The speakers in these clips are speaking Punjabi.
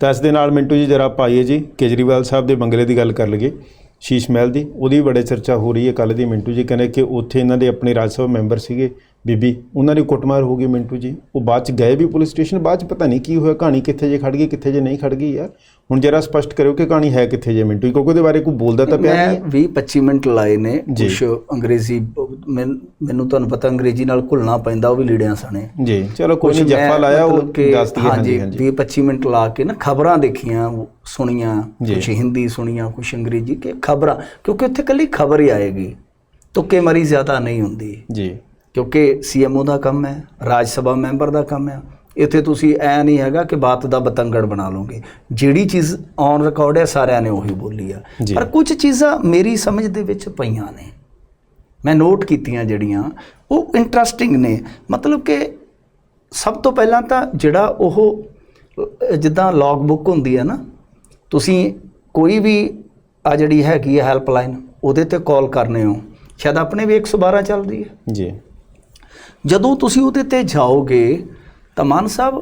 ਤਾਂ ਇਸ ਦੇ ਨਾਲ ਮਿੰਟੂ ਜੀ ਜਰਾ ਪਾਈਏ ਜੀ, ਕੇਜਰੀਵਾਲ ਸਾਹਿਬ ਦੇ ਬੰਗਲੇ ਦੀ ਗੱਲ ਕਰ ਲਈਏ, ਸ਼ੀਸ਼ ਮਹਿਲ ਦੀ, ਉਹਦੀ ਵੀ ਬੜੇ ਚਰਚਾ ਹੋ ਰਹੀ ਹੈ। ਕੱਲ ਦੀ ਮਿੰਟੂ ਜੀ ਕਹਿੰਦੇ ਕਿ ਉੱਥੇ ਇਹਨਾਂ ਦੇ ਆਪਣੇ ਰਾਜ ਸਭਾ ਮੈਂਬਰ ਸੀਗੇ। ਬੀਬੀ ਉਹਨਾਂ ਦੀ ਕੁੱਟਮਾਰ ਹੋ ਗਈ ਮਿੰਟੂ ਜੀ। ਉਹ ਬਾਅਦ ਚ ਗਏ ਵੀ ਪੁਲਿਸ ਸਟੇਸ਼ਨ ਬਾਅਦ ਚ ਪਤਾ ਨਹੀਂ ਕੀ ਹੋਇਆ ਕਹਾਣੀ ਕਿੱਥੇ ਜੇ ਖੜ ਗਈ ਕਿੱਥੇ ਜੇ ਨਹੀਂ ਖੜ ਗਈ ਯਾਰ। ਹੁਣ ਜਰਾ ਸਪਸ਼ਟ ਕਰਿਓ ਕਿ ਕਹਾਣੀ ਹੈ ਕਿੱਥੇ ਜੇ ਮਿੰਟੂ ਜੀ ਕਿਉਂਕਿ ਉਹਦੇ ਬਾਰੇ ਕੋਈ ਬੋਲਦਾ ਤਾਂ ਪਿਆ ਮੈਂ ਨਹੀਂ। ਹੈ 20 25 ਮਿੰਟ ਲਾਏ ਨੇ। ਕੁਝ ਅੰਗਰੇਜ਼ੀ ਮੈਨ- ਤੁਹਾਨੂੰ ਪਤਾ ਅੰਗਰੇਜ਼ੀ ਨਾਲ ਘੁਲਣਾ ਪੈਂਦਾ ਉਹ ਵੀ ਲੀੜਿਆਂ ਸਣੇ ਜੀ ਚਲੋ ਕੋਈ ਨਹੀਂ ਜੱਫਾ ਮੈਂ ਲਾਇਆ ਉਹ ਦੱਸ ਦਈਏ ਹਾਂਜੀ ਹਾਂਜੀ ਹਾਂਜੀ। 20 25 ਮਿੰਟ ਲਾ ਕੇ ਨਾ ਖਬਰਾਂ ਦੇਖੀਆਂ ਸੁਣੀਆਂ। ਕੁਝ ਹਿੰਦੀ ਸੁਣੀਆਂ ਕੁਝ ਅੰਗਰੇਜ਼ੀ ਕਿ ਖਬਰਾਂ ਕਿਉਂਕਿ ਉੱਥੇ ਕੱਲੀ ਖਬਰ ਹੀ ਆਏਗੀ ਤੁੱਕੇ ਮਰੀ ਜ਼ਿਆਦਾ ਨਹੀਂ ਹੁੰਦੀ। ਜੀ। ਕਿਉਂਕਿ ਸੀਐਮਓ ਦਾ ਕੰਮ ਹੈ ਰਾਜ ਸਭਾ ਮੈਂਬਰ ਦਾ ਕੰਮ ਹੈ। ਇੱਥੇ ਤੁਸੀਂ ਐ ਨਹੀਂ ਹੈਗਾ ਕਿ ਬਾਤ ਦਾ ਬਤੰਗੜ ਬਣਾ ਲਓਗੇ। ਜਿਹੜੀ ਚੀਜ਼ ਔਨ ਰਿਕਾਰਡ ਹੈ ਸਾਰਿਆਂ ਨੇ ਉਹੀ ਬੋਲੀ ਆ। ਪਰ ਕੁਝ ਚੀਜ਼ਾਂ ਮੇਰੀ ਸਮਝ ਦੇ ਵਿੱਚ ਪਈਆਂ ਨੇ। ਮੈਂ ਨੋਟ ਕੀਤੀਆਂ ਜਿਹੜੀਆਂ ਉਹ ਇੰਟਰਸਟਿੰਗ ਨੇ। ਮਤਲਬ ਕਿ ਸਭ ਤੋਂ ਪਹਿਲਾਂ ਤਾਂ ਜਿਹੜਾ ਉਹ ਜਿੱਦਾਂ ਲੌਗ ਬੁੱਕ ਹੁੰਦੀ ਹੈ ਨਾ ਤੁਸੀਂ ਕੋਈ ਵੀ ਆ ਜਿਹੜੀ ਹੈਗੀ ਹੈ ਹੈਲਪਲਾਈਨ ਉਹਦੇ ਤੇ ਕਾਲ ਕਰਨੇ ਹੋ। ਸ਼ਾਇਦ ਆਪਣੇ ਵੀ 112 ਚੱਲਦੀ ਹੈ। ਜੀ। ਜਦੋਂ ਤੁਸੀਂ ਉਹਦੇ ਤੇ ਜਾਓਗੇ ਤਾਂ ਮਾਨ ਸਾਹਿਬ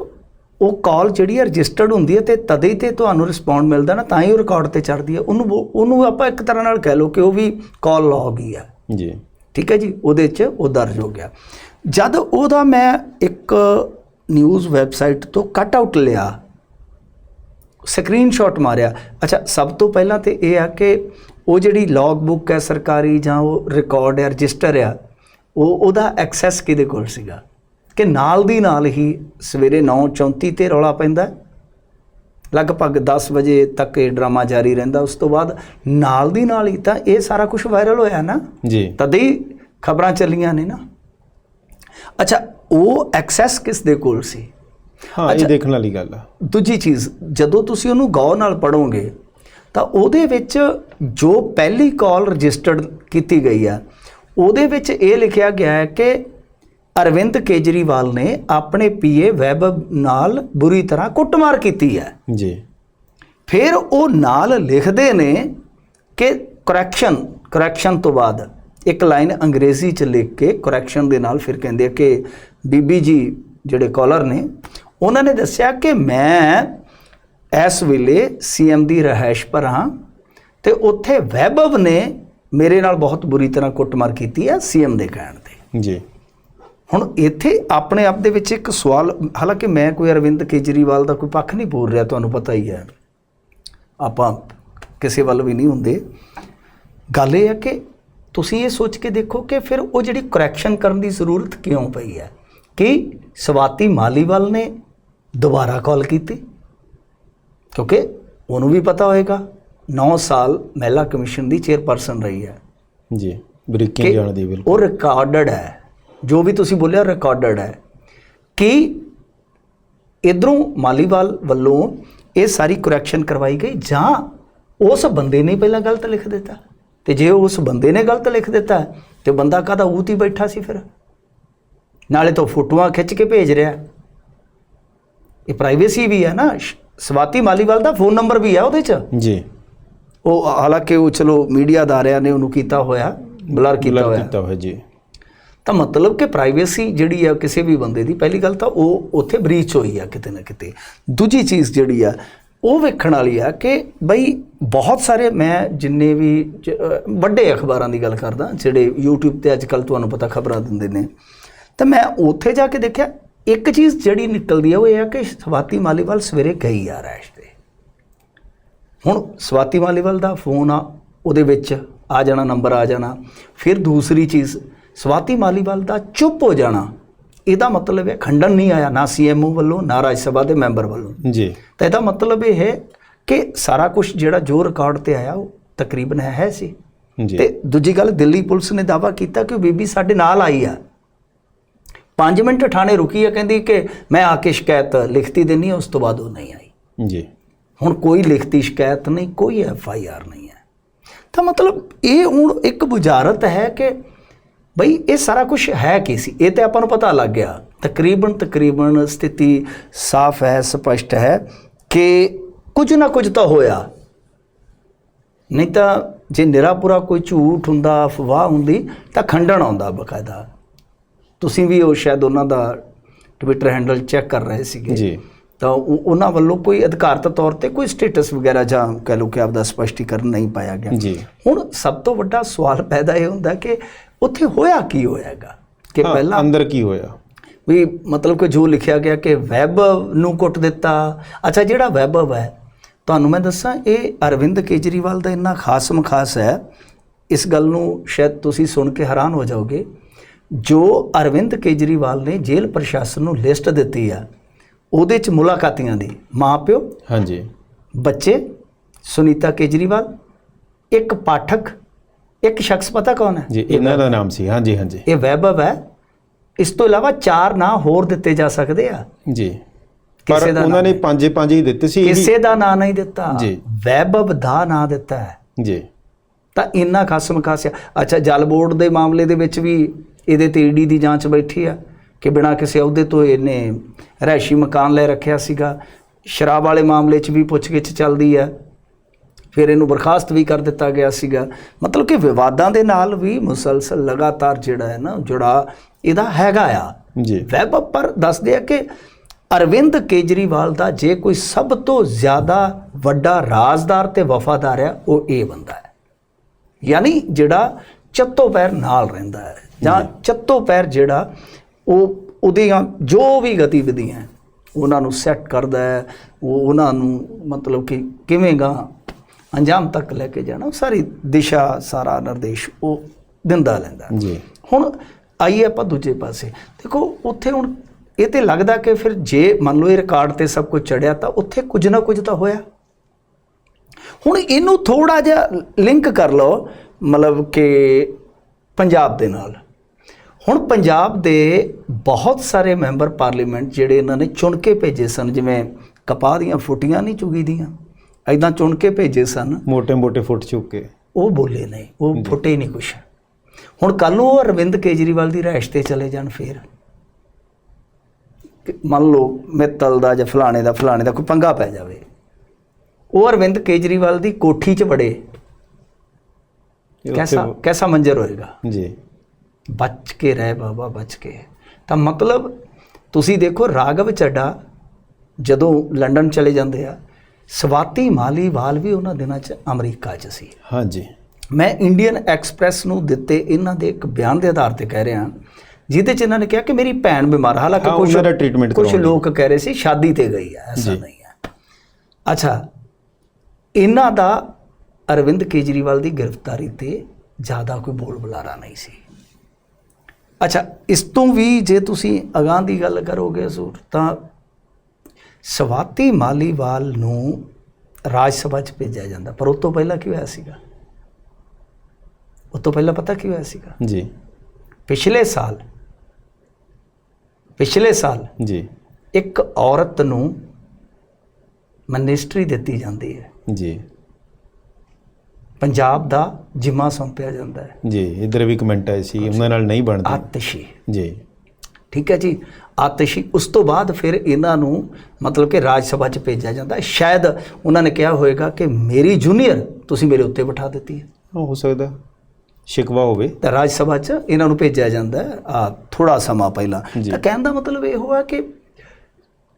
ਉਹ ਕਾਲ ਜਿਹੜੀ ਹੈ ਰਜਿਸਟਰਡ ਹੁੰਦੀ ਹੈ ਤੇ ਤਦੇ ਹੀ ਤੇ ਤੁਹਾਨੂੰ ਰਿਸਪੌਂਡ ਮਿਲਦਾ ਨਾ ਤਾਂ ਹੀ ਉਹ ਰਿਕਾਰਡ ਤੇ ਚੜਦੀ ਹੈ ਉਹਨੂੰ ਉਹ- ਉਹਨੂੰ ਆਪਾਂ ਇੱਕ ਤਰ੍ਹਾਂ ਨਾਲ ਕਹਿ ਲਓ ਕਿ ਉਹ ਵੀ ਕਾਲ ਲੌਗ ਹੀ ਹੈ ਜੀ। ਠੀਕ ਹੈ ਜੀ? ਉਹਦੇ 'ਚ ਉਹ ਦਰਜ ਹੋ ਗਿਆ। ਜਦ ਉਹਦਾ ਮੈਂ ਇੱਕ ਨਿਊਜ਼ ਵੈਬਸਾਈਟ ਤੋਂ ਕੱਟ ਆਊਟ ਲਿਆ ਸਕਰੀਨਸ਼ਾਟ ਮਾਰਿਆ ਅੱਛਾ ਸਭ ਤੋਂ ਪਹਿਲਾਂ ਤੇ ਇਹ ਆ ਕਿ ਉਹ ਜਿਹੜੀ ਲੌਗ ਬੁੱਕ ਹੈ ਸਰਕਾਰੀ ਜਾਂ ਉਹ ਰਿਕਾਰਡ ਹੈ ਰਜਿਸਟਰ ਆ ਉਹ ਉਹਦਾ ਐਕਸੈਸ ਕਿਹਦੇ ਕੋਲ ਸੀਗਾ? ਕਿ ਨਾਲ ਦੀ ਨਾਲ ਹੀ ਸਵੇਰੇ 9:34 ਤੇ ਰੌਲਾ ਪੈਂਦਾ। ਲਗਭਗ 10 ਵਜੇ ਤੱਕ ਇਹ ਡਰਾਮਾ ਜਾਰੀ ਰਹਿੰਦਾ। ਉਸ ਤੋਂ ਬਾਅਦ ਨਾਲ ਦੀ ਨਾਲ ਹੀ ਤਾਂ ਇਹ ਸਾਰਾ ਕੁਝ ਵਾਇਰਲ ਹੋਇਆ ਨਾ। ਜੀ। ਤਦ ਹੀ ਖਬਰਾਂ ਚੱਲੀਆਂ ਨੇ ਨਾ। ਅੱਛਾ ਉਹ ਐਕਸੈਸ ਕਿਸ ਦੇ ਕੋਲ ਸੀ? ਹਾਂ ਇਹ ਦੇਖਣ ਵਾਲੀ ਗੱਲ ਆ। ਦੂਜੀ ਚੀਜ਼ ਜਦੋਂ ਤੁਸੀਂ ਉਹਨੂੰ ਗੌਰ ਨਾਲ ਪੜੋਗੇ ਤਾਂ ਉਹਦੇ ਵਿੱਚ ਜੋ ਪਹਿਲੀ ਕਾਲ ਰਜਿਸਟਰਡ ਕੀਤੀ ਗਈ ਆ ਉਹਦੇ ਵਿੱਚ ਇਹ ਲਿਖਿਆ ਗਿਆ ਹੈ ਕਿ ਅਰਵਿੰਦ ਕੇਜਰੀਵਾਲ ਨੇ ਆਪਣੇ ਪੀਏ ਵੈਬ ਨਾਲ ਬੁਰੀ ਤਰ੍ਹਾਂ ਕੁੱਟਮਾਰ ਕੀਤੀ ਹੈ। ਜੀ। ਫਿਰ ਉਹ ਨਾਲ ਲਿਖਦੇ ਨੇ ਕਿ ਕਰੈਕਸ਼ਨ ਕਰੈਕਸ਼ਨ ਤੋਂ ਬਾਅਦ ਇੱਕ ਲਾਈਨ ਅੰਗਰੇਜ਼ੀ ਚ ਲਿਖ ਕੇ ਕਰੈਕਸ਼ਨ ਦੇ ਨਾਲ ਫਿਰ ਕਹਿੰਦੇ ਆ ਕਿ ਬੀਬੀ ਜੀ ਜਿਹੜੇ ਕਾਲਰ ਨੇ ਉਹਨਾਂ ਨੇ ਦੱਸਿਆ ਕਿ ਮੈਂ ਇਸ ਵੇਲੇ ਸੀਐਮ ਦੀ ਰਹਿائش ਪਰ ਹਾਂ ਤੇ ਉੱਥੇ ਵੈਭਵ ਨੇ ਮੇਰੇ ਨਾਲ ਬਹੁਤ ਬੁਰੀ ਤਰ੍ਹਾਂ ਕੁੱਟਮਾਰ ਕੀਤੀ ਹੈ ਸੀਐਮ ਦੇ ਕਹਿਣ ਤੇ। ਜੀ। ਹੁਣ ਇੱਥੇ ਆਪਣੇ ਆਪ ਦੇ ਵਿੱਚ ਇੱਕ ਸਵਾਲ ਹਾਲਾਂਕਿ ਮੈਂ ਕੋਈ ਅਰਵਿੰਦ ਕੇਜਰੀਵਾਲ ਦਾ ਕੋਈ ਪੱਖ ਨਹੀਂ ਬੋਲ ਰਿਹਾ ਤੁਹਾਨੂੰ ਪਤਾ ਹੀ ਹੈ। ਆਪਾਂ ਕਿਸੇ ਵੱਲ ਵੀ ਨਹੀਂ ਹੁੰਦੇ। ਗੱਲ ਇਹ ਹੈ ਕਿ ਤੁਸੀਂ ਇਹ ਸੋਚ ਕੇ ਦੇਖੋ ਕਿ ਫਿਰ ਉਹ ਜਿਹੜੀ ਕਰੈਕਸ਼ਨ ਕਰਨ ਦੀ ਜ਼ਰੂਰਤ ਕਿਉਂ ਪਈ ਹੈ? ਕਿ ਸਵਾਤੀ ਮਾਲੀਵਾਲ ਨੇ ਦੁਬਾਰਾ ਕਾਲ ਕੀਤੀ? ਕਿਉਂਕਿ ਉਹਨੂੰ ਵੀ ਪਤਾ ਹੋਏਗਾ। 9 ਸਾਲ ਮਹਿਲਾ ਕਮਿਸ਼ਨ ਦੀ ਚੇਅਰਪਰਸਨ ਰਹੀ ਹੈ। ਜੀ ਬਰੀਕੀਆਂ ਕਿ ਜਾਣਦੀ ਬਿਲਕੁਲ। ਉਹ ਰਿਕਾਰਡਡ ਹੈ। ਜੋ ਵੀ ਤੁਸੀਂ ਬੋਲਿਆ ਰਿਕਾਰਡਡ ਹੈ। ਕਿ ਇਧਰੋਂ ਮਾਲੀਵਾਲ ਵੱਲੋਂ ਇਹ ਸਾਰੀ ਕਰੈਕਸ਼ਨ ਕਰਵਾਈ ਗਈ ਜਾਂ ਉਸ ਬੰਦੇ ਨੇ ਪਹਿਲਾਂ ਗਲਤ ਲਿਖ ਦਿੱਤਾ? ਤੇ ਜੇ ਉਸ ਬੰਦੇ ਨੇ ਗਲਤ ਲਿਖ ਦਿੱਤਾ ਤੇ ਬੰਦਾ ਕਾਹਦਾ ਊਤ ਬੈਠਾ ਸੀ ਫਿਰ? ਨਾਲੇ ਤਾਂ ਫੋਟੋਆਂ ਖਿੱਚ ਕੇ ਭੇਜ ਰਿਹਾ। ਇਹ ਪ੍ਰਾਈਵੇਸੀ ਵੀ ਹੈ ਨਾ। ਸਵਾਤੀ ਮਾਲੀਵਾਲ ਦਾ ਫੋਨ ਨੰਬਰ ਵੀ ਹੈ ਉਹਦੇ 'ਚ। ਜੀ। ਉਹ ਹਾਲਾਂਕਿ ਉਹ ਚਲੋ ਮੀਡੀਆ ਅਦਾਰਿਆਂ ਨੇ ਉਹਨੂੰ ਕੀਤਾ ਹੋਇਆ ਬਲਰ ਕੀਤਾ ਹੋਇਆ। ਕੀਤਾ ਹੋਇਆ ਜੀ। ਤਾਂ ਮਤਲਬ ਕਿ ਪ੍ਰਾਈਵੇਸੀ ਜਿਹੜੀ ਆ ਕਿਸੇ ਵੀ ਬੰਦੇ ਦੀ ਪਹਿਲੀ ਗੱਲ ਤਾਂ ਉਹ ਉੱਥੇ ਬ੍ਰੀਚ ਹੋਈ ਆ ਕਿਤੇ ਨਾ ਕਿਤੇ। ਦੂਜੀ ਚੀਜ਼ ਜਿਹੜੀ ਆ ਉਹ ਵੇਖਣ ਵਾਲੀ ਆ ਕਿ ਬਈ ਬਹੁਤ ਸਾਰੇ ਮੈਂ ਜਿੰਨੇ ਵੀ ਵੱਡੇ ਅਖਬਾਰਾਂ ਦੀ ਗੱਲ ਕਰਦਾ ਜਿਹੜੇ YouTube ਤੇ ਅੱਜ ਕੱਲ ਤੁਹਾਨੂੰ ਪਤਾ ਖਬਰਾਂ ਦਿੰਦੇ ਨੇ ਤਾਂ ਮੈਂ ਉੱਥੇ ਜਾ ਕੇ ਦੇਖਿਆ ਇੱਕ ਚੀਜ਼ ਜਿਹੜੀ ਨਿਕਲਦੀ ਆ ਉਹ ਇਹ ਆ ਕਿ ਸਵਾਤੀ ਮਾਲੀਵਾਲ ਸਵੇਰੇ ਗਈ ਆ ਰੈਸ਼ ਹੁਣ ਸਵਾਤੀ ਮਾਲੀਵਾਲ ਦਾ ਫੋਨ ਆ ਉਹਦੇ ਵਿੱਚ ਆ ਜਾਣਾ ਨੰਬਰ ਆ ਜਾਣਾ। ਫਿਰ ਦੂਸਰੀ ਚੀਜ਼ ਸਵਾਤੀ ਮਾਲੀਵਾਲ ਦਾ ਚੁੱਪ ਹੋ ਜਾਣਾ। ਇਹਦਾ ਮਤਲਬ ਹੈ ਖੰਡਨ ਨਹੀਂ ਆਇਆ ਨਾ ਸੀਐਮਓ ਵੱਲੋਂ ਨਾ ਰਾਜ ਸਭਾ ਦੇ ਮੈਂਬਰ ਵੱਲੋਂ। ਜੀ। ਤਾਂ ਇਹਦਾ ਮਤਲਬ ਇਹ ਹੈ ਕਿ ਸਾਰਾ ਕੁਝ ਜਿਹੜਾ ਜੋ ਰਿਕਾਰਡ ਤੇ ਆਇਆ ਉਹ ਤਕਰੀਬਨ ਹੈ ਹੈ ਸੀ। ਜੀ। ਤੇ ਦੂਜੀ ਗੱਲ ਦਿੱਲੀ ਪੁਲਿਸ ਨੇ ਦਾਵਾ ਕੀਤਾ ਕਿ ਬੀਬੀ ਸਾਡੇ ਨਾਲ ਆਈ ਆ। 5 ਮਿੰਟ ਥਾਣੇ ਰੁਕੀ ਆ ਕਹਿੰਦੀ ਕਿ ਮੈਂ ਆ ਕੇ ਸ਼ਿਕਾਇਤ ਲਿਖਤੀ ਦੇਣੀ ਉਸ ਤੋਂ ਬਾਅਦ ਉਹ ਨਹੀਂ ਆਈ। ਜੀ। ਹੁਣ ਕੋਈ ਲਿਖਤੀ ਸ਼ਿਕਾਇਤ ਨਹੀਂ, ਕੋਈ ਐਫ ਆਈ ਆਰ ਨਹੀਂ ਹੈ। ਤਾਂ ਮਤਲਬ ਇਹ ਹੁਣ ਇੱਕ ਬੁਝਾਰਤ ਹੈ ਕਿ ਬਈ ਇਹ ਸਾਰਾ ਕੁਝ ਹੈ ਕੀ ਸੀ? ਇਹ ਤੇ ਆਪਾਂ ਨੂੰ ਪਤਾ ਲੱਗ ਗਿਆ। ਤਕਰੀਬਨ ਤਕਰੀਬਨ ਸਥਿਤੀ ਸਾਫ਼ ਹੈ, ਸਪਸ਼ਟ ਹੈ ਕਿ ਕੁਝ ਨਾ ਕੁਝ ਤਾਂ ਹੋਇਆ। ਨਹੀਂ ਤਾਂ ਜੇ ਨਿਰਾਪੁਰਾ ਕੋਈ ਝੂਠ ਹੁੰਦਾ, ਅਫਵਾਹ ਹੁੰਦੀ, ਤਾਂ ਖੰਡਣ ਆਉਂਦਾ ਬਕਾਇਦਾ। ਤੁਸੀਂ ਵੀ ਉਹ ਸ਼ਾਇਦ ਉਹਨਾਂ ਦਾ ਟਵਿੱਟਰ ਹੈਂਡਲ ਚੈੱਕ ਕਰ ਰਹੇ ਸੀਗੇ। ਜੀ। ਤਾਂ ਉਹ- ਉਹਨਾਂ ਵੱਲੋਂ ਕੋਈ ਅਧਿਕਾਰਤ ਤੌਰ ਤੇ ਕੋਈ ਸਟੇਟਸ ਵਗੈਰਾ ਜਾਂ ਕਹਿ ਲਓ ਕਿ ਆਪਦਾ ਸਪਸ਼ਟੀਕਰਨ ਨਹੀਂ ਪਾਇਆ ਗਿਆ। ਜੀ। ਹੁਣ ਸਭ ਤੋਂ ਵੱਡਾ ਸਵਾਲ ਪੈਦਾ ਇਹ ਹੁੰਦਾ ਕਿ ਉੱਥੇ ਹੋਇਆ ਕੀ ਹੋਇਆਗਾ? ਕਿ ਪਹਿਲਾਂ ਅੰਦਰ ਕੀ ਹੋਇਆ? ਵੀ ਮਤਲਬ ਕਿ ਜੋ ਲਿਖਿਆ ਗਿਆ ਕਿ ਵੈਬ ਨੂੰ ਕੁੱਟ ਦਿੱਤਾ। ਅੱਛਾ ਜਿਹੜਾ ਵੈਬਵ ਹੈ ਤੁਹਾਨੂੰ ਮੈਂ ਦੱਸਾਂ ਇਹ ਅਰਵਿੰਦ ਕੇਜਰੀਵਾਲ ਦਾ ਇੰਨਾ ਖਾਸ ਮਖਾਸ ਹੈ। ਇਸ ਗੱਲ ਨੂੰ ਸ਼ਾਇਦ ਤੁਸੀਂ ਸੁਣ ਕੇ ਹੈਰਾਨ ਹੋ ਜਾਓਗੇ। ਜੋ ਅਰਵਿੰਦ ਕੇਜਰੀਵਾਲ ਨੇ ਜੇਲ੍ਹ ਪ੍ਰਸ਼ਾਸਨ ਨੂੰ ਲਿਸਟ ਦਿੱਤੀ ਆ ਉਹਦੇ ਚ ਮੁਲਾਕਾਤੀਆਂ ਦੀ ਮਾਪਿਓ ਹਾਂਜੀ। ਬੱਚੇ ਸੁਨੀਤਾ ਕੇਜਰੀਵਾਲ ਇੱਕ ਪਾਠਕ ਇੱਕ ਸ਼ਖਸ ਪਤਾ ਕੌਣ ਹੈ? ਜੀ ਇਹਨਾਂ ਦਾ ਨਾਮ ਸੀ। ਹਾਂਜੀ ਹਾਂਜੀ। ਇਹ ਵੈਭਵ ਹੈ। ਇਸ ਤੋਂ ਇਲਾਵਾ ਚਾਰ ਨਾਂ ਹੋਰ ਦਿੱਤੇ ਜਾ ਸਕਦੇ ਆ। ਜੀ। ਪਰ ਉਹਨਾਂ ਨੇ ਪੰਜੇ ਪੰਜ ਹੀ ਦਿੱਤੇ ਸੀ ਕਿਸੇ ਦਾ ਨਾਂ ਨਹੀਂ ਦਿੱਤਾ। ਜੀ। ਵੈਭਵ ਦਾ ਨਾਂ ਦਿੱਤਾ ਹੈ। ਜੀ। ਤਾਂ ਇੰਨਾ ਖਸਮ ਖਾਸਿਆ ਅੱਛਾ ਜਲ ਬੋਰਡ ਦੇ ਮਾਮਲੇ ਦੇ ਵਿੱਚ ਵੀ ਇਹਦੇ ਤੇ ਈਡੀ ਦੀ ਜਾਂਚ ਬੈਠੀ ਆ। ਕਿ ਬਿਨਾਂ ਕਿਸੇ ਅਹੁਦੇ ਤੋਂ ਇਹਨੇ ਰਹਿਸ਼ੀ ਮਕਾਨ ਲੈ ਰੱਖਿਆ ਸੀਗਾ। ਸ਼ਰਾਬ ਵਾਲੇ ਮਾਮਲੇ 'ਚ ਵੀ ਪੁੱਛਗਿੱਛ ਚੱਲਦੀ ਆ ਫਿਰ ਇਹਨੂੰ ਬਰਖਾਸਤ ਵੀ ਕਰ ਦਿੱਤਾ ਗਿਆ ਸੀਗਾ। ਮਤਲਬ ਕਿ ਵਿਵਾਦਾਂ ਦੇ ਨਾਲ ਵੀ ਮੁਸਲਸਲ ਲਗਾਤਾਰ ਜਿਹੜਾ ਹੈ ਨਾ ਜੁੜਾ ਇਹਦਾ ਹੈਗਾ ਆ। ਜੀ। ਵੈਬ ਪਰ ਦੱਸਦੇ ਆ ਕਿ ਅਰਵਿੰਦ ਕੇਜਰੀਵਾਲ ਦਾ ਜੇ ਕੋਈ ਸਭ ਤੋਂ ਜ਼ਿਆਦਾ ਵੱਡਾ ਰਾਜ਼ਦਾਰ ਤੇ ਵਫਾਦਾਰ ਹੈ ਉਹ ਇਹ ਬੰਦਾ ਹੈ। ਯਾਨੀ ਜਿਹੜਾ ਚੱਤੋ ਪੈਰ ਨਾਲ ਰਹਿੰਦਾ ਹੈ ਜਾਂ ਚੱਤੋ ਪੈਰ ਜਿਹੜਾ ਉਹ ਉਹਦੀਆਂ ਜੋ ਵੀ ਗਤੀਵਿਧੀਆਂ ਉਹਨਾਂ ਨੂੰ ਸੈੱਟ ਕਰਦਾ ਹੈ ਉਹ ਉਹਨਾਂ ਨੂੰ ਮਤਲਬ ਕਿ ਕਿਵੇਂ ਗਾ ਅੰਜਾਮ ਤੱਕ ਲੈ ਕੇ ਜਾਣਾ ਸਾਰੀ ਦਿਸ਼ਾ ਸਾਰਾ ਨਿਰਦੇਸ਼ ਉਹ ਦਿੰਦਾ ਲੈਂਦਾ। ਜੀ। ਹੁਣ ਆਈਏ ਆਪਾਂ ਦੂਜੇ ਪਾਸੇ। ਦੇਖੋ ਉੱਥੇ ਹੁਣ ਇਹ ਤੇ ਲੱਗਦਾ ਕਿ ਫਿਰ ਜੇ ਮੰਨ ਲਓ ਇਹ ਰਿਕਾਰਡ ਤੇ ਸਭ ਕੁਝ ਚੜਿਆ ਤਾਂ ਉੱਥੇ ਕੁਝ ਨਾ ਕੁਝ ਤਾਂ ਹੋਇਆ। ਹੁਣ ਇਹਨੂੰ ਥੋੜਾ ਜਿਹਾ ਲਿੰਕ ਕਰ ਲਓ ਮਤਲਬ ਕਿ ਪੰਜਾਬ ਦੇ ਨਾਲ। ਹੁਣ ਪੰਜਾਬ ਦੇ ਬਹੁਤ ਸਾਰੇ ਮੈਂਬਰ ਪਾਰਲੀਮੈਂਟ ਜਿਹੜੇ ਇਹਨਾਂ ਨੇ ਚੁਣ ਕੇ ਭੇਜੇ ਸਨ ਜਿਵੇਂ ਕਪਾਹ ਦੀਆਂ ਫੁੱਟੀਆਂ ਨਹੀਂ ਚੁਗੀ ਦੀਆਂ ਐਦਾਂ ਚੁਣ ਕੇ ਭੇਜੇ ਸਨ। ਮੋٹے-ਮੋٹے ਫੁੱਟ ਚੁੱਕ ਕੇ। ਉਹ ਬੋਲੇ ਨਹੀਂ ਉਹ ਫੁੱਟੇ ਨਹੀਂ ਕੁਛ। ਹੁਣ ਕੱਲ ਨੂੰ ਉਹ ਅਰਵਿੰਦ ਕੇਜਰੀਵਾਲ ਦੀ ਰਹਿਸ਼ ਤੇ ਚਲੇ ਜਾਣ ਫੇਰ। ਮੰਨ ਲਓ ਮਿੱਤਲ ਦਾ ਜਾਂ ਫਲਾਣੇ ਦਾ ਫਲਾਣੇ ਦਾ ਕੋਈ ਪੰਗਾ ਪੈ ਜਾਵੇ। ਉਹ ਅਰਵਿੰਦ ਕੇਜਰੀਵਾਲ ਦੀ ਕੋਠੀ 'ਚ ਵੜੇ। ਕੈਸਾ ਕੈਸਾ ਮੰਜ਼ਰ ਹੋਏਗਾ? ਜੀ। ਬਚ ਕੇ ਰਹਿ ਬਾਬਾ ਬਚ ਕੇ। ਤਾਂ ਮਤਲਬ ਤੁਸੀਂ ਦੇਖੋ ਰਾਘਵ ਚੱਡਾ ਜਦੋਂ ਲੰਡਨ ਚਲੇ ਜਾਂਦੇ ਆ ਸਵਾਤੀ ਮਾਲੀਵਾਲ ਵੀ ਉਹਨਾਂ ਦਿਨਾਂ 'ਚ ਅਮਰੀਕਾ 'ਚ ਸੀ। ਹਾਂਜੀ। ਮੈਂ ਇੰਡੀਅਨ ਐਕਸਪ੍ਰੈਸ ਨੂੰ ਦਿੱਤੇ ਇਹਨਾਂ ਦੇ ਇੱਕ ਬਿਆਨ ਦੇ ਆਧਾਰ ਤੇ ਕਹਿ ਰਿਹਾ ਜਿਹਦੇ ਚ ਇਹਨਾਂ ਨੇ ਕਿਹਾ ਕਿ ਮੇਰੀ ਭੈਣ ਬਿਮਾਰ। ਹਾਲਾਂਕਿ ਕੁਝ ਦਾ treatment ਕੁਝ ਲੋਕ ਕਹਿ ਰਹੇ ਸੀ ਸ਼ਾਦੀ ਤੇ ਗਈ ਹੈ ਐਸਾ। ਨਹੀਂ ਹੈ ਅੱਛਾ ਇਹਨਾਂ ਦਾ ਅਰਵਿੰਦ ਕੇਜਰੀਵਾਲ ਦੀ ਗ੍ਰਿਫਤਾਰੀ ਤੇ ਜ਼ਿਆਦਾ ਕੋਈ ਬੋਲ ਬੁਲਾਰਾ ਨਹੀਂ ਸੀ। ਅੱਛਾ ਇਸ ਤੋਂ ਵੀ ਜੇ ਤੁਸੀਂ ਅਗਾਂਹ ਦੀ ਗੱਲ ਕਰੋਗੇ ਸੂਰ ਤਾਂ ਸਵਾਤੀ ਮਾਲੀਵਾਲ ਨੂੰ ਰਾਜ ਸਭਾ ਚ ਭੇਜਿਆ ਜਾਂਦਾ। ਪਰ ਉਸ ਤੋਂ ਪਹਿਲਾਂ ਕੀ ਹੋਇਆ ਸੀਗਾ? ਉਸ ਤੋਂ ਪਹਿਲਾਂ ਪਤਾ ਕੀ ਹੋਇਆ ਸੀਗਾ? ਜੀ। ਪਿਛਲੇ ਸਾਲ ਪਿਛਲੇ ਸਾਲ ਜੀ। ਇੱਕ ਔਰਤ ਨੂੰ ਮਨਿਸਟਰੀ ਦਿੱਤੀ ਜਾਂਦੀ ਹੈ। ਜੀ। ਪੰਜਾਬ ਦਾ ਜ਼ਿੰਮਾ ਸੌਂਪਿਆ ਜਾਂਦਾ ਹੈ। ਜੀ ਇਧਰ ਵੀ ਕਮੈਂਟ ਆਏ ਸੀ ਉਹਨਾਂ ਨਾਲ ਨਹੀਂ ਬਣਦੀ। ਆਤਸ਼ੀ। ਜੀ। ਠੀਕ ਹੈ ਜੀ ਆਤਸ਼ੀ। ਉਸ ਤੋਂ ਬਾਅਦ ਫਿਰ ਇਹਨਾਂ ਨੂੰ ਮਤਲਬ ਕਿ ਰਾਜ ਸਭਾ 'ਚ ਭੇਜਿਆ ਜਾਂਦਾ ਹੈ। ਸ਼ਾਇਦ ਉਹਨਾਂ ਨੇ ਕਿਹਾ ਹੋਵੇਗਾ ਕਿ ਮੇਰੀ ਜੂਨੀਅਰ ਤੁਸੀਂ ਮੇਰੇ ਉੱਤੇ ਬਿਠਾ ਦਿੱਤੀ ਹੈ। ਹਾਂ, ਸਕਦਾ ਸ਼ਿਕਵਾ ਹੋਵੇ। ਤਾਂ ਰਾਜ ਸਭਾ 'ਚ ਇਹਨਾਂ ਨੂੰ ਭੇਜਿਆ ਜਾਂਦਾ ਆ ਥੋੜਾ ਸਮਾਂ ਪਹਿਲਾਂ। ਤਾਂ ਕਹਿਣ ਦਾ ਮਤਲਬ ਇਹ ਹੋਇਆ ਕਿ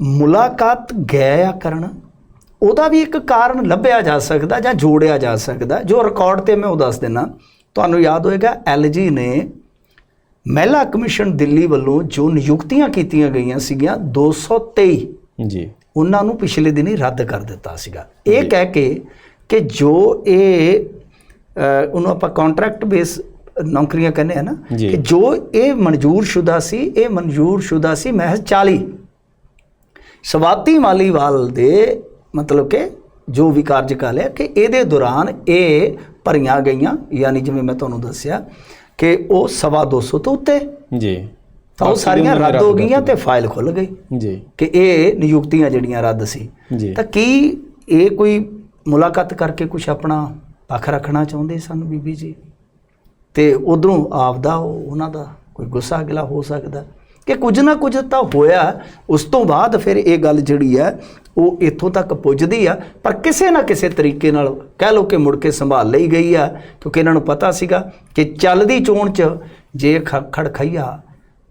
ਮੁਲਾਕਾਤ ਗਿਆ ਕਰਨ। ਉਹਦਾ ਵੀ ਇੱਕ ਕਾਰਨ ਲੱਭਿਆ ਜਾ ਸਕਦਾ ਜਾਂ ਜੋੜਿਆ ਜਾ ਸਕਦਾ। ਜੋ ਰਿਕਾਰਡ ਤੇ ਮੈਂ ਉਹ ਦੱਸ ਦਿੰਨਾ। ਤੁਹਾਨੂੰ ਯਾਦ ਹੋਏਗਾ ਐਲਜੀ ਨੇ ਮਹਿਲਾ ਕਮਿਸ਼ਨ ਦਿੱਲੀ ਵੱਲੋਂ ਜੋ ਨਿਯੁਕਤੀਆਂ ਕੀਤੀਆਂ ਗਈਆਂ ਸੀਗੀਆਂ 223 ਜੀ। ਉਹਨਾਂ ਨੂੰ ਪਿਛਲੇ ਦਿਨ ਰੱਦ ਕਰ ਦਿੱਤਾ ਸੀਗਾ। ਇਹ ਕਹਿ ਕੇ ਕਿ ਜੋ ਇਹ ਉਹਨੂੰ ਆਪਾਂ ਕੰਟਰੈਕਟ ਬੇਸ ਨੌਕਰੀਆਂ ਕਹਿੰਦੇ ਆ ਨਾ। ਕਿ ਜੋ ਇਹ ਮਨਜ਼ੂਰ ਸ਼ੁਦਾ ਸੀ ਇਹ ਮਨਜ਼ੂਰ ਸ਼ੁਦਾ ਸੀ ਮਹਿਜ਼ 40 ਸਵਾਤੀ ਮਾਲੀਵਾਲ ਦੇ ਮਤਲਬ ਕਿ ਜੋ ਵੀ ਕਾਰਜਕਾਲ ਹੈ ਕਿ ਇਹਦੇ ਦੌਰਾਨ ਇਹ ਭਰੀਆਂ ਗਈਆਂ ਯਾਨੀ ਜਿਵੇਂ ਮੈਂ ਤੁਹਾਨੂੰ ਦੱਸਿਆ ਕਿ ਉਹ ਸਵਾ 200 ਤੋਂ ਉੱਤੇ। ਜੀ। ਤਾਂ ਉਹ ਸਾਰੀਆਂ ਰੱਦ ਹੋ ਗਈਆਂ ਤੇ ਫਾਈਲ ਖੁੱਲ ਗਈ ਜੀ। ਕਿ ਇਹ ਨਿਯੁਕਤੀਆਂ ਜਿਹੜੀਆਂ ਰੱਦ ਸੀ। ਤਾਂ ਕੀ ਇਹ ਕੋਈ ਮੁਲਾਕਾਤ ਕਰਕੇ ਕੁਝ ਆਪਣਾ ਪੱਖ ਰੱਖਣਾ ਚਾਹੁੰਦੇ ਸਨ ਬੀਬੀ ਜੀ? ਤੇ ਉਧਰੋਂ ਆਪਦਾ ਉਹ- ਉਹਨਾਂ ਦਾ ਕੋਈ ਗੁੱਸਾ ਗਿਲਾ ਹੋ ਸਕਦਾ? ਕਿ ਕੁਝ ਨਾ ਕੁਝ ਤਾਂ ਹੋਇਆ ਉਸ ਤੋਂ ਬਾਅਦ ਫਿਰ ਇਹ ਗੱਲ ਜਿਹੜੀ ਹੈ ਉਹ ਇੱਥੋਂ ਤੱਕ ਪੁੱਜਦੀ ਆ ਪਰ ਕਿਸੇ ਨਾ ਕਿਸੇ ਤਰੀਕੇ ਨਾਲ ਕਹਿ ਲਓ ਕਿ ਮੁੜ ਕੇ ਸੰਭਾਲ ਲਈ ਗਈ ਆ ਕਿਉਂਕਿ ਇਹਨਾਂ ਨੂੰ ਪਤਾ ਸੀਗਾ ਕਿ ਚੱਲਦੀ ਚੋਣ 'ਚ ਜੇ ਖੜਖਈਆ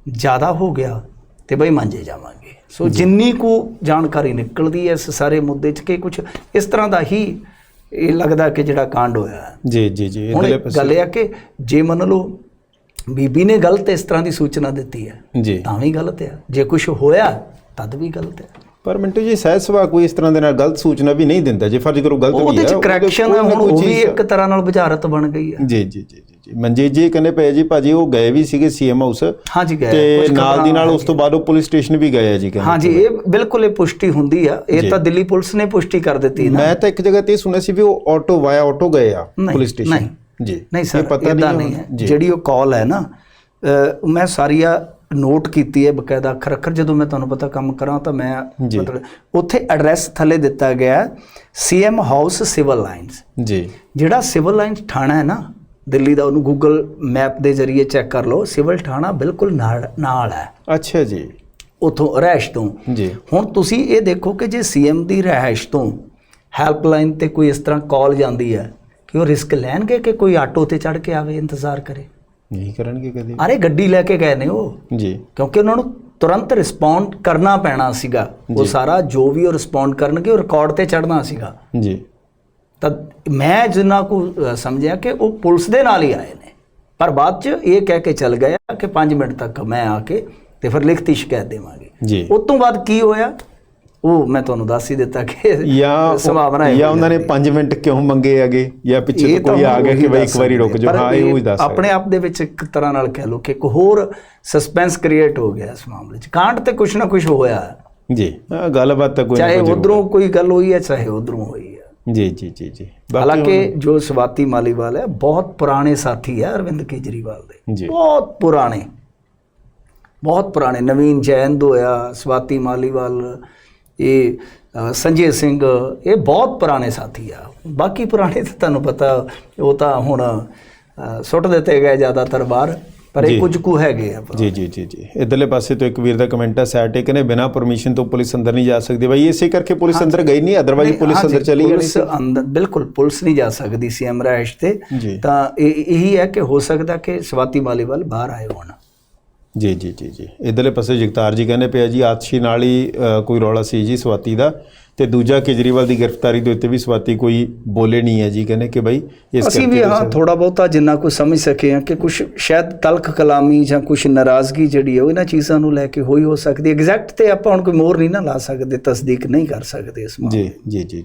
ਜ਼ਿਆਦਾ ਹੋ ਗਿਆ ਤੇ ਬਈ ਮੰਜੇ ਜਾਵਾਂਗੇ ਸੋ ਜਿੰਨੀ ਕੁ ਜਾਣਕਾਰੀ ਨਿਕਲਦੀ ਹੈ ਇਸ ਸਾਰੇ ਮੁੱਦੇ 'ਚ ਕਿ ਕੁਝ ਇਸ ਤਰ੍ਹਾਂ ਦਾ ਹੀ ਇਹ ਲੱਗਦਾ ਕਿ ਜਿਹੜਾ ਕਾਂਡ ਹੋਇਆ। ਜੀ ਜੀ ਜੀ ਗੱਲ ਇਹ ਆ ਕਿ ਜੇ ਮੰਨ ਲਓ ਬੀਬੀ ਨੇ ਗਲਤ ਇਸ ਤਰ੍ਹਾਂ ਦੀ ਸੂਚਨਾ ਦਿੱਤੀ ਹੈ। ਜੀ। ਤਾਂ ਵੀ ਗਲਤ ਹੈ। ਜੇ ਕੁਝ ਹੋਇਆ ਤਦ ਵੀ ਗਲਤ ਹੈ। ਪਰ ਮਿੰਟੂ ਜੀ ਸਹਿਜ ਸੁਭਾਅ ਕੋਈ ਇਸ ਤਰ੍ਹਾਂ ਦੇ ਨਾਲ ਗਲਤ ਸੂਚਨਾ ਵੀ ਨਹੀਂ ਦਿੰਦਾ। ਜੇ ਫਰਜ਼ ਕਰੋ ਗਲਤ ਵੀ ਹੈ ਉਹਦੇ 'ਚ ਕਰੈਕਸ਼ਨ ਹੈ ਹੁਣ ਉਹ ਵੀ ਇੱਕ ਤਰ੍ਹਾਂ ਨਾਲ ਬੁਝਾਰਤ ਬਣ ਗਈ ਹੈ। ਜੀ ਜੀ ਜੀ ਜੀ ਮਨਜੀਤ ਜੀ ਕਹਿੰਦੇ ਪਏ ਜੀ ਭਾਜੀ ਉਹ ਗਏ ਵੀ ਸੀਗੇ ਸੀਐਮ ਹਾਊਸ ਹਾਂਜੀ ਗਏ। ਤੇ ਨਾਲ ਦੀ ਨਾਲ ਉਸ ਤੋਂ ਬਾਅਦ ਉਹ ਪੁਲਿਸ ਸਟੇਸ਼ਨ ਵੀ ਗਏ ਆ ਜੀ ਕਹਿੰਦੇ ਹਾਂਜੀ ਇਹ ਬਿਲਕੁਲ ਇਹ ਪੁਸ਼ਟੀ ਹੁੰਦੀ ਆ। ਇਹ ਤਾਂ ਦਿੱਲੀ ਪੁਲਿਸ ਨੇ ਪੁਸ਼ਟੀ ਕਰ ਦਿੱਤੀ ਨਾ। ਮੈਂ ਤਾਂ ਇੱਕ ਜਗ੍ਹਾ ਤੇ ਇਹ ਸੁਣਿਆ ਸੀ ਵੀ ਉਹ ਆਟੋ ਵਾਇਆ ਆਟੋ ਗਏ ਆ ਪੁਲਿਸ ਸਟੇਸ਼ਨ। ਨਹੀਂ। ਜੀ। ਨਹੀਂ ਸਰ ਪਤਾ ਨਹੀਂ ਹੈ। ਜਿਹੜੀ ਉਹ ਕਾਲ ਹੈ ਨਾ ਮੈਂ ਸਾਰੀਆਂ ਨੋਟ ਕੀਤੀ ਹੈ ਬਕਾਇਦਾ ਅੱਖਰ ਅੱਖਰ। ਜਦੋਂ ਮੈਂ ਤੁਹਾਨੂੰ ਪਤਾ ਕੰਮ ਕਰਾਂ ਤਾਂ ਮੈਂ। ਮਤਲਬ ਉੱਥੇ ਐਡਰੈਸ ਥੱਲੇ ਦਿੱਤਾ ਗਿਆ ਸੀਐਮ ਹਾਊਸ ਸਿਵਲ ਲਾਈਨਸ ਜੀ। ਜਿਹੜਾ ਸਿਵਲ ਲਾਈਨਸ ਥਾਣਾ ਹੈ ਨਾ ਦਿੱਲੀ ਦਾ ਉਹਨੂੰ ਗੂਗਲ ਮੈਪ ਦੇ ਜ਼ਰੀਏ ਚੈੱਕ ਕਰ ਲਓ ਸਿਵਲ ਥਾਣਾ ਬਿਲਕੁਲ ਨਾਲ ਨਾਲ ਹੈ। ਅੱਛਾ ਜੀ। ਉਥੋਂ ਰਹਿਸ਼ ਤੋਂ। ਜੀ। ਹੁਣ ਤੁਸੀਂ ਇਹ ਦੇਖੋ ਕਿ ਜੇ ਸੀਐਮ ਦੀ ਰਹਿਸ਼ ਤੋਂ ਹੈਲਪਲਾਈਨ ਤੇ ਕੋਈ ਇਸ ਤਰ੍ਹਾਂ ਕਾਲ ਜਾਂਦੀ ਹੈ ਕਿ ਉਹ ਰਿਸਕ ਲੈਣਗੇ ਕਿ ਕੋਈ ਆਟੋ ਤੇ ਚੜ ਕੇ ਆਵੇ ਇੰਤਜ਼ਾਰ ਕਰੇ? ਨਹੀਂ ਕਰਨਗੇ ਕਦੇ। ਅਰੇ ਗੱਡੀ ਲੈ ਕੇ ਗਏ ਨੇ ਉਹ। ਜੀ। ਕਿਉਂਕਿ ਉਹਨਾਂ ਨੂੰ ਤੁਰੰਤ ਰਿਸਪੌਂਡ ਕਰਨਾ ਪੈਣਾ ਸੀਗਾ। ਉਹ ਸਾਰਾ ਜੋ ਵੀ ਉਹ ਰਿਸਪੌਂਡ ਕਰਨਗੇ ਉਹ ਰਿਕਾਰਡ ਤੇ ਚੜਨਾ ਸੀਗਾ। ਜੀ। ਤਾਂ ਮੈਂ ਜਿੰਨਾ ਕੋ ਸਮਝਿਆ ਕਿ ਉਹ ਪੁਲਿਸ ਦੇ ਨਾਲ ਹੀ ਆਏ ਨੇ। ਪਰ ਬਾਅਦ ਚ ਇਹ ਕਹਿ ਕੇ ਚੱਲ ਗਏ ਕਿ 5 ਮਿੰਟ ਤੱਕ ਮੈਂ ਆ ਕੇ ਤੇ ਫਿਰ ਲਿਖਤੀ ਸ਼ਿਕਾਇਤ ਦੇਵਾਂਗੇ। ਜੀ। ਉਸ ਤੋਂ ਬਾਅਦ ਕੀ ਹੋਇਆ? ਉਹ ਮੈਂ ਤੁਹਾਨੂੰ ਦੱਸ ਹੀ ਦਿੱਤਾ ਕਿ ਜਾਂ ਸੰਭਾਵਨਾ ਇਹ ਜਾਂ ਹੋ ਉਹਨਾਂ ਨੇ ਜਾਂਦੀ 5 ਮਿੰਟ ਕਿਉਂ ਮੰਗੇ ਹੈਗੇ? ਜਾਂ ਪਿੱਛੇ ਤੋਂ ਕੋਈ ਆ ਗਿਆ ਕਿ ਬਈ ਇੱਕ ਵਾਰੀ ਰੁਕ ਜਾਓ। ਹਾਂ। ਇਹ ਉਹੀ ਦੱਸ ਆਪਣੇ ਆਪ ਦੇ ਵਿੱਚ ਇੱਕ ਤਰ੍ਹਾਂ ਨਾਲ ਕਹਿ ਲਓ ਕਿ ਇੱਕ ਹੋਰ ਸਸਪੈਂਸ ਕ੍ਰੀਏਟ ਹੋ ਗਿਆ ਇਸ ਮਾਮਲੇ 'ਚ। ਕਾਂਡ ਤੇ ਕੁਝ ਨਾ ਕੁਝ ਹੋਇਆ। ਜੀ ਹਾਂ, ਗੱਲਬਾਤ ਤਾਂ ਕੋਈ ਚਾਹੇ। ਉਧਰੋਂ ਕੋਈ ਗੱਲ ਹੋਈ ਹੈ ਚਾਹੇ ਉਧਰੋਂ ਹੋਈ ਹੈ। ਜੀ ਜੀ ਜੀ ਜੀ। ਹਾਲਾਂਕਿ ਜੋ ਸਵਾਤੀ ਮਾਲੀਵਾਲ ਹੈ ਬਹੁਤ ਪੁਰਾਣੇ ਸਾਥੀ ਹੈ ਅਰਵਿੰਦ ਕੇਜਰੀਵਾਲ ਦੇ। ਬਹੁਤ ਪੁਰਾਣੇ। ਬਹੁਤ ਪੁਰਾਣੇ। ਨਵੀਨ ਜੈਨ ਹੋਇਆ ਸਵਾਤੀ ਮਾਲੀਵਾਲ ਇਹ ਸੰਜੇ ਸਿੰਘ ਇਹ ਬਹੁਤ ਪੁਰਾਣੇ ਸਾਥੀ ਆ। ਬਾਕੀ ਪੁਰਾਣੇ ਤਾਂ ਤੁਹਾਨੂੰ ਪਤਾ ਉਹ ਤਾਂ ਹੁਣ ਸੁੱਟ ਦਿੱਤੇ ਗਏ ਜ਼ਿਆਦਾਤਰ ਬਾਹਰ ਪਰ। ਇਹ ਕੁਝ ਕੁ ਹੈਗੇ ਆ। ਜੀ ਜੀ ਜੀ ਜੀ। ਇਧਰਲੇ ਪਾਸੇ ਤੋਂ ਇੱਕ ਵੀਰ ਦਾ ਕਮੈਂਟ ਹੈ ਸੈਟੇ ਕਹਿੰਦੇ ਬਿਨਾ ਪਰਮਿਸ਼ਨ ਤੋਂ ਪੁਲਿਸ ਅੰਦਰ ਨਹੀਂ ਜਾ ਸਕਦੀ। ਬਾਈ ਇਸੇ ਕਰਕੇ ਪੁਲਿਸ ਅੰਦਰ ਗਈ ਨਹੀਂ ਅਦਰਵਾਈਜ਼ ਪੁਲਿਸ ਅੰਦਰ ਚਲੀ ਜਾਣੀ ਪੁਲਿਸ ਅੰਦਰ ਬਿਲਕੁਲ ਪੁਲਿਸ ਨਹੀਂ ਜਾ ਸਕਦੀ ਸੀ ਅਮਰਾਇਸ਼ ਤੇ। ਤਾਂ ਇਹ ਇਹੀ ਹੈ ਕਿ ਹੋ ਸਕਦਾ ਕਿ ਸਵਾਤੀ ਮਾਲੀਵਾਲ ਬਾਹਰ ਆਏ ਹੋਣ। ਜੀ ਜੀ ਜੀ ਜੀ। ਇਧਰਲੇ ਪਾਸੇ ਜਗਤਾਰ ਜੀ ਕਹਿੰਦੇ ਪਿਆ ਜੀ ਆਤਸ਼ੀ ਨਾਲ ਹੀ ਕੋਈ ਰੌਲਾ ਸੀ ਜੀ ਸਵਾਤੀ ਦਾ ਤੇ ਦੂਜਾ ਕੇਜਰੀਵਾਲ ਦੀ ਗ੍ਰਿਫਤਾਰੀ ਦੇ ਉੱਤੇ ਵੀ ਸਵਾਤੀ ਕੋਈ ਬੋਲੇ ਨਹੀਂ ਹੈ ਜੀ ਕਹਿੰਦੇ ਕਿ ਬਾਈ ਇਸ ਅਸੀਂ ਵੀ ਹਾਂ ਥੋੜਾ ਬਹੁਤਾ ਜਿੰਨਾ ਕੁ ਸਮਝ ਸਕੇ ਹਾਂ ਕਿ ਕੁਝ ਸ਼ਾਇਦ ਤਲਖ ਕਲਾਮੀ ਜਾਂ ਕੁਝ ਨਾਰਾਜ਼ਗੀ ਜਿਹੜੀ ਹੈ ਉਹ ਇਹਨਾਂ ਚੀਜ਼ਾਂ ਨੂੰ ਲੈ ਕੇ ਹੋਈ ਹੋ ਸਕਦੀ ਐਗਜ਼ੈਕਟ ਤੇ ਆਪਾਂ ਹੁਣ ਕੋਈ ਮੋਹਰ ਨਹੀਂ ਨਾ ਲਾ ਸਕਦੇ ਤਸਦੀਕ ਨਹੀਂ ਕਰ ਸਕਦੇ ਇਸ ਮਾਮਲੇ ਜੀ ਜੀ ਜੀ।